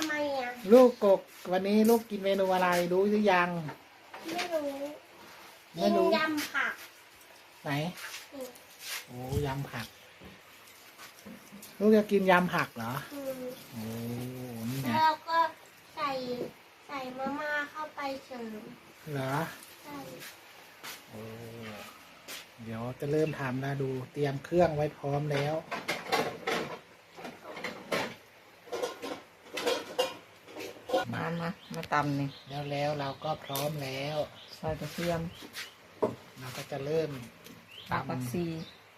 ำไมอะ ลูกกบวันนี้ลูกกินเมนูอะไรรู้หรือยัง ไม่รู้ไม่รู้ กินยำผักไหนนี่โอ้ยำผัก ลูกจะกินยำผักเหรอ อืมโอ้นี่ไงแล้วก็ใส่ใส่มาม่าเข้าไปเสริมเหรอ ใส่โอ้ เดี๋ยวจะเริ่มทำนะดู เตรียมเครื่องไว้พร้อมแล้ว มามา มาตำนี่แล้วแล้วเราก็พร้อมแล้วใส่กระเทียมเราก็จะเริ่มตำผักทำซี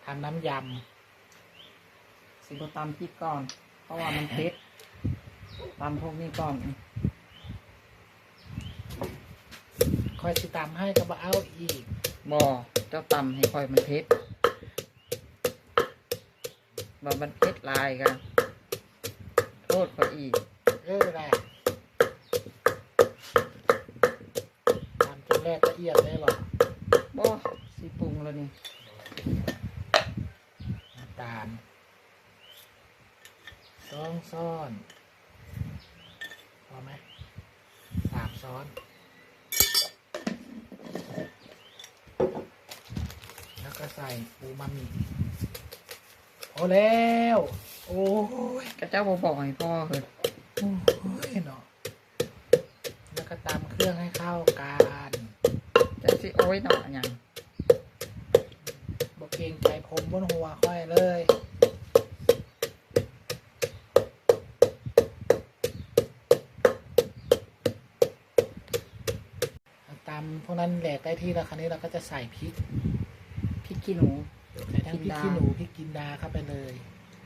ทำน้ำยสิบตำพริกก่อน เพราะว่ามันเผ็ดตำพวกนี้ก่อนำค่อยสิตำให้ก็บเอาอีกบ่เจ้าตำให้ค่อยมันเผ็ดบ่มันเผ็ดหลายกันโทษเขาอีก เออแหละทำจน แรกละเอียดได้หรอบ่สิปรุงแล้วนี่น้ำตาลสองซ้อนพอไหมสามซ้อนแล้วก็ใส่ปูมามิโอ้แล้ว โอ้ยกระเจ้าบ่บอกให้พ่อเหรอโอ้ยเนาะแล้วก็ตำเครื่องให้เข้ากันเจ้า สิโอ้ยเนาะหยังบอกเกรงใจผมบนหัวค่อยเลยตำพวกนั้นแหลกได้ที่แล้วคราวนี้เราก็จะใส่พริกพริกขี้หนูใส่ทั้งพริกขี้หนูพริกกินดาเข้าไปเลย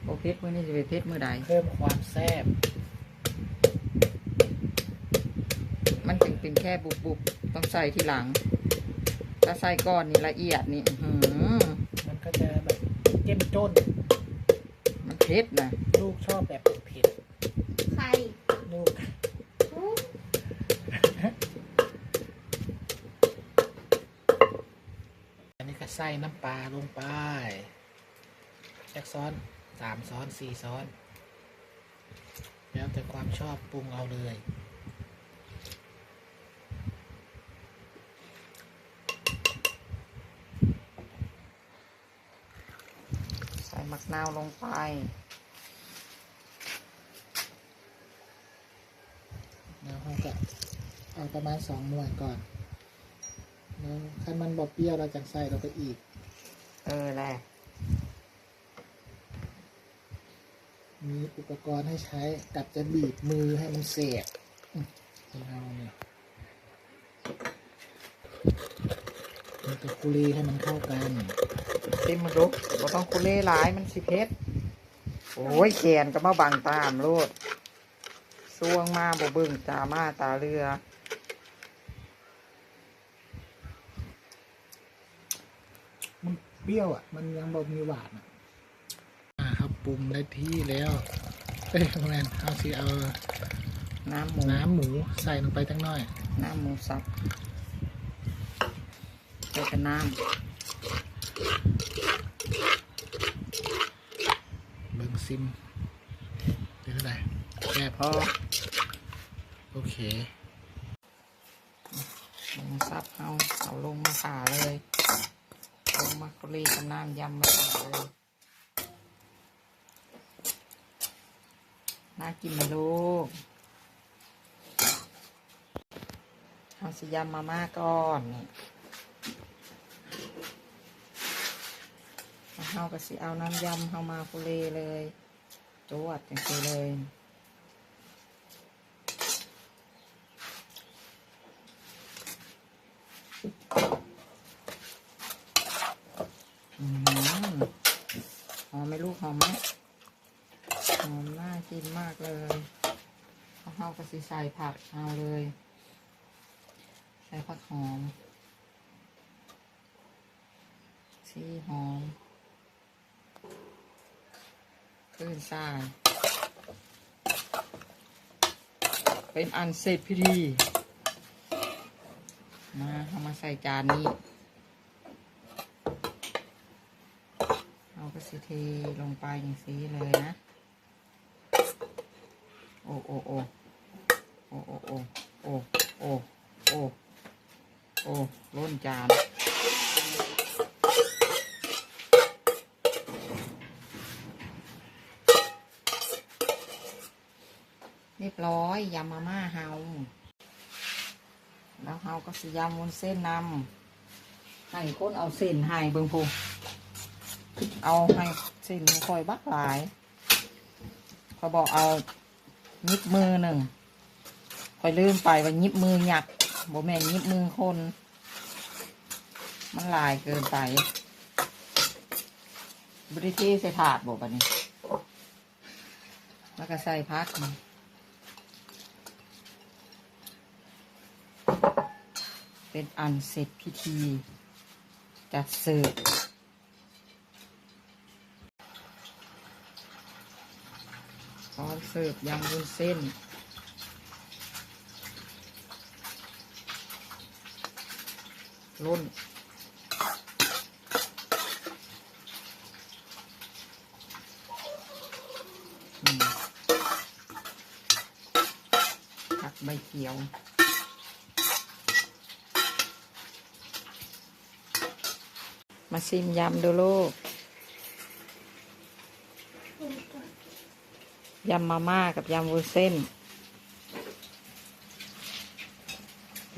บ่เผ็ดมื้อนี้สิไปเผ็ดมื้อใดเพิ่มความแซ่บมันจึงเป็นแค่บุบๆต้องใส่ทีหลัง ถ้าใส่ก่อนนี่ละเอียดนี่อื้อหือมันก็จะแบบเจ้มจนมันเผ็ดนะลูกชอบแบบเผ็ดไข่ๆลูกอืมอันนี้ก็ใส่น้ำปลาลงไปแจ็คซ้อนสามซ้อนสี่ซ้อน แล้วแต่ความชอบปรุงเอาเลย ใส่มะ นาวลงไป แล้วเราก็เอาประมาณสองหน่วยก่อน แล้วขั้นมันบอเปรี้ยวเราจะใส่เราไปอีก เออแหละมีอุปกรณ์ให้ใช้กับจะบีบมือให้มันเสียบอืมเอาเนี่ยมันจะคุรีให้มันเข้ากัน ติมมันลุกบ่ต้องคุเล่หลายมันสิเผ็ดโอ้ยแขนก็มาบังตามโลดสวงมาบ่เบิ่งตามาตาเรือ มันเปรี้ยวอะ มันยังบอกมีหวานอะอ่าครับปรุงได้ที่แล้ว เอ้ยแมนเอาสิเอาน้ำหมูน้ำหมูใส่ลงไปจังหน่อย น้ำหมูสับใส่กับน้เบิ้ง ซิมเป็นเท่าไหร่แซ่พอโอเคหมูสับเอาเอาลงมาขาเลยลงมาคุล่กับน้ำยำมาขาเลยน่ากินไหมลูกเอาสิยำมาม่าก่อนนี่แล้ว เฮาก็สิเอาน้ำยำเฮามาคุเลเลยจวดจังซี่เลยหอมไหมลูกหอมไหมหอมน่ากินมากเลยเอาเฮาก็สิใส่ผักเอาเลย ใส่ผักหอมชีหอม คืนสรายเป็นอันเสร็จพิธีมาเอามาใส่จานนี้ เอาก็สีเทลงไปอย่างสีเลยนะ โอ้โอ้โอ้โอ้โอ้โอ้โอ้โอ้โอ้ล้นจาน ยำมาม่าเฮาแล้วเฮาก็สิยำวุ้นเส้นนำให้คนเอาเส้นให้เบิ่งพูเอาให้เส้นคอยบักหลายเขาบอกเอายิบมือหนึ่งคอยลืมไปว่ายิบมือหยักบ่แม่นยิบมือคน มันลายเกินไปบริเทใส่ถาดบอกบันนี้ แล้วก็ใส่พักนี่ เป็นอันเสร็จพิธี จัดเสิร์ฟพร้อมเสิร์ฟยำวุ้นเส้นรุ่นผักใบเขียว มาซิมยำดูลูก ยำมาม่ากับยำวุ้นเส้น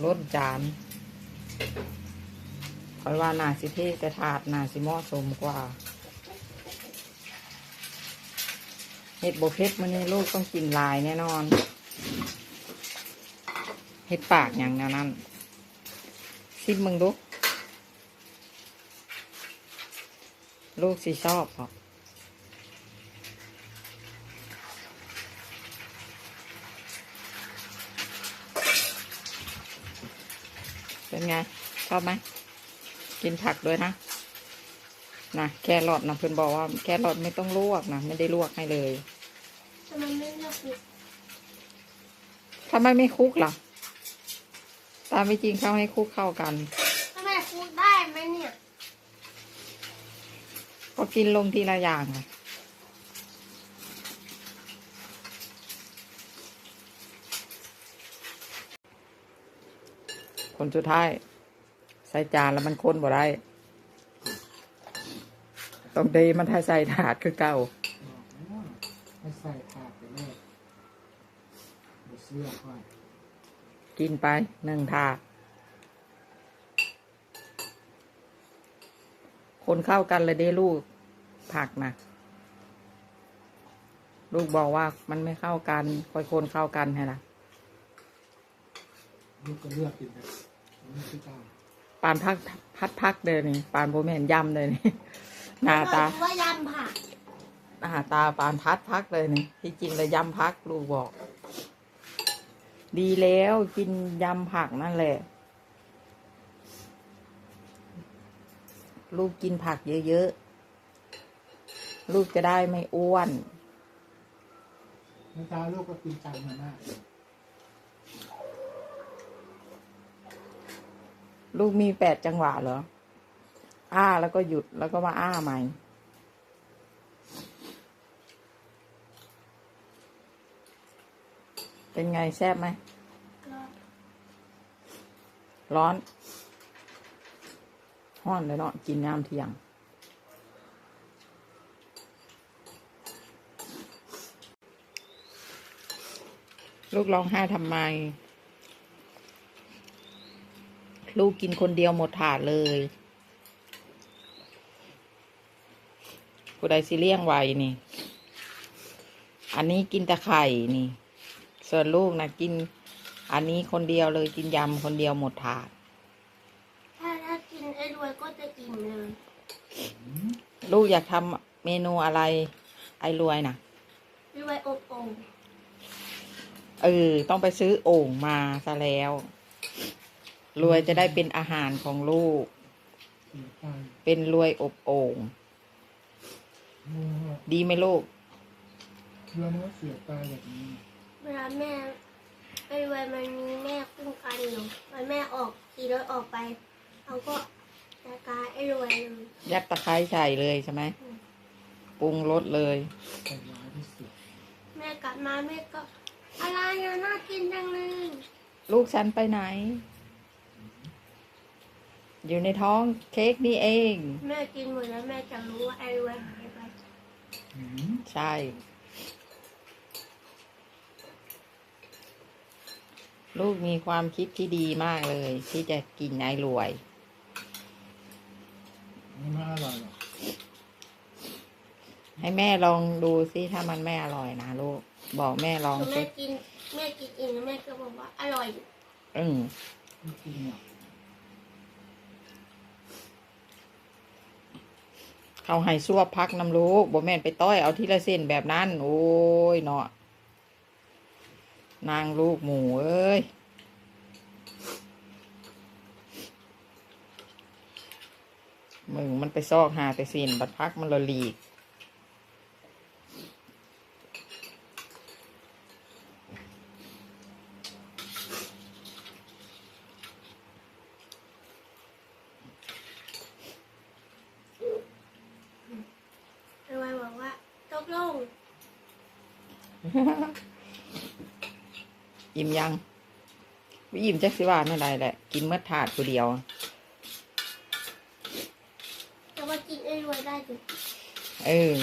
ล้นจานคอยว่านาสิเทแต่ถาดนาสิหมาะสมกว่าเห็ดโบเพชรมันนี่ลูกต้องกินหลายแน่นอน เห็ดปากอย่างนวนั้นซิมมึงดู ลูกสิชอบเหรอเป็นไง ชอบไหม กินผักด้วยนะนะแครอทนะเพื่อนบอกว่า แครอทไม่ต้องลวกนะ ไม่ได้ลวกให้เลยทำไมไม่ลือกทำไมไม่คลุกล่ะ ตามไม่จริงเขาให้คลุกเข้ากันทำไมพูดได้ไหมเนี่ย ก็กินลงทีละอย่างอะคนสุดท้าย ใส่จานแล้วมันค้นบ่ได้ต้องเดมันถ้าใส่ถาดคือเก่าให้ใส่ถาดไปเลยเดี๋ยวเสื้อก่อนกินไปหนึ่งถาดคนเข้ากันเลยเด้ลูก ผักนะลูกบอกว่ามันไม่เข้ากันคอยคนเข้ากันให้ละลูกก็เลือกกินไปนี่คือการปานพักพัดพักเดินนี่ปานโบแมนยำเลยนี่หน้าตาบอกว่ายำผักหน้าตาปานพัดพักเลยนี่ที่จริงเลยยำพักลูกบอก ดีแล้วกินยำผักนั่นแหละ ลูกกินผักเยอะๆ ลูกจะได้ไม่อ้วนในตาลูกก็กินจังมามากลูกมีแปดจังหวะเหรอ อ้าแล้วก็หยุดแล้วก็มาอ้าใหม่เป็นไงแซ่บไหมก็ร้อน ห้อนเลยเนาะกินน้ำเที่ยง ลูกร้องไห้ทำไม ลูกกินคนเดียวหมดถาดเลยผู้ใดสิเลี้ยงไว้นี่ อันนี้กินแต่ไข่นี่ ส่วนลูกนะกิน อันนี้คนเดียวเลยกินยำคนเดียวหมดถาด ถ้าถ้ากินไอ้รวยก็จะอิ่มเลย ลูกอยากทำเมนูอะไร ไอ้รวยนะรวยอบโอ่ง เออ ต้องไปซื้อโอ่งมาซะแล้ว รวยจะได้เป็นอาหารของลูกเสียใจเป็นรวยอบโอ่งเมื่อดีไหมลูกเมื่อเมื่อเสียใจแบบนี้เวลาแม่ไอ้รวยมันมีแม่คุ้มกันอยู่มันแม่ออกขี่รถออกไปเขาก็จัดการไอ้รวยเลยยัดตะไคร้ใส่เลยใช่ไหมอืมปรุงรสเลยใจร้ายที่สุด แม่กลับมาแม่ก็ อะไรอะน่ากินจังเลยลูกฉันไปไหน อยู่ในท้องเค้กนี่เอง แม่กินหมดแล้วแม่จะรู้ว่าไอ้รวยหายไปอืมใช่เลูกมีความคิดที่ดีมากเลย ที่จะกินไอ้รวยนี่ไม่อร่อยหรอก ให้แม่ลองดูซิถ้ามันไม่อร่อยนะลูก บอกแม่ลองแม่ซิกินแม่กินเองแล้วแม่ก็บอกว่าอร่อยอืมไม่กินหรอกเขาให้ซัวพักน้ำลูกบ่แม่นไปต้อยเอาทีละเส้นแบบนั้น โอ้ยเนาะนางลูกหมูเอ้ยมึงมันไปซอกหาแต่สินบัดพักมันละหลีก ไอ้วันบอกว่าตกลง อิ่มยังบ่อิ่มจักสิว่านั่นใดแหละ กินเมื่อถาดตัวเดียว แต่ว่ากินไอ้รวยได้ถึงเออ